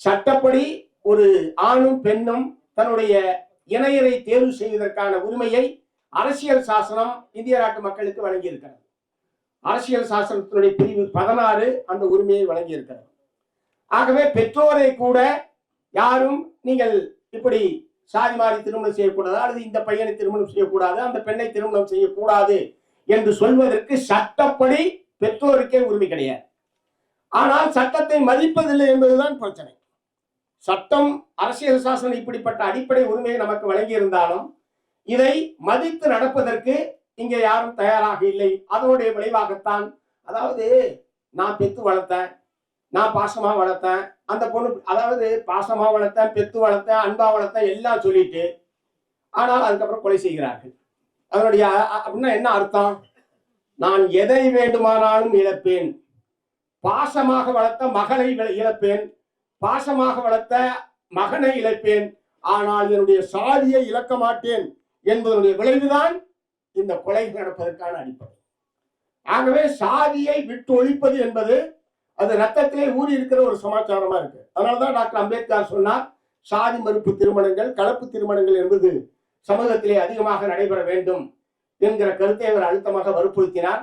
சட்டப்படி ஒரு ஆணும் பெண்ணும் தன்னுடைய இணையரை தேர்வு செய்வதற்கான உரிமையை அரசியல் சாசனம் இந்திய நாட்டு மக்களுக்கு வழங்கியிருக்கிறது. அரசியல் சாசனத்தினுடைய பிரிவு பதினாறு அந்த உரிமையை வழங்கியிருக்கிறது. ஆகவே பெற்றோரை கூட யாரும் நீங்கள் இப்படி சாதி மாறி திருமணம் செய்யக்கூடாது அல்லது இந்த பையனை திருமணம் செய்யக்கூடாது அந்த பெண்ணை திருமணம் செய்யக்கூடாது என்று சொல்வதற்கு சட்டப்படி பெற்றோருக்கே உரிமை கிடையாது. ஆனால் சட்டத்தை மதிப்பதில்லை என்பதுதான் பிரச்சனை. சட்டம் அரசியல் சாசனம் இப்படிப்பட்ட அடிப்படை உரிமையை நமக்கு வழங்கியிருந்தாலும் இதை மதித்து நடப்பதற்கு இங்கே யாரும் தயாராக இல்லை. அதனுடைய விளைவாகத்தான் அதாவது நான் பெத்து வளர்த்தேன் நான் பாசமா வளர்த்தேன் அந்த பொண்ணு அதாவது பாசமா வளர்த்தேன் பெத்து வளர்த்தேன் அன்பா வளர்த்தேன் எல்லாம் சொல்லிட்டு ஆனால் அதுக்கப்புறம் கொலை செய்கிறார்கள். அதனுடைய அப்படின்னா என்ன அர்த்தம்? நான் எதை வேண்டுமானாலும் இழப்பேன். பாசமாக வளர்த்த மகளை இழப்பேன். பாசமாக வளர்த்த மகனை இழப்பேன். ஆனால் என்னுடைய சாதியை இழக்க மாட்டேன் என்பதனுடைய விளைவுதான் இந்த கொலை நடப்பதற்கான அடிப்படை. ஆகவே சாதியை விட்டு ஒழிப்பது என்பது அது ரத்தத்திலே ஊறி இருக்கிற ஒரு சமாச்சாரமா இருக்கு. அதனாலதான் டாக்டர் அம்பேத்கர் சொன்னார் சாதி மறுப்பு திருமணங்கள் கலப்பு திருமணங்கள் என்பது சமூகத்திலே அதிகமாக நடைபெற வேண்டும் என்கிற கருத்தை அவர் அழுத்தமாக வற்புறுத்தினார்.